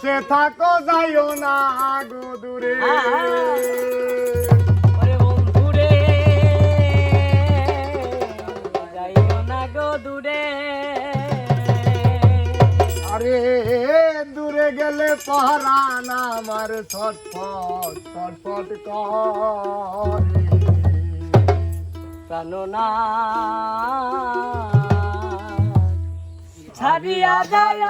সে থাকো হ্যাঁ, হ্যাঁ, হ্যাঁ। যাইও না গো দূরে। আরে দূরে গেলে পহরান আমার ছটফট ছটফট করে। প্রাণনা ছাড়িয়া যায়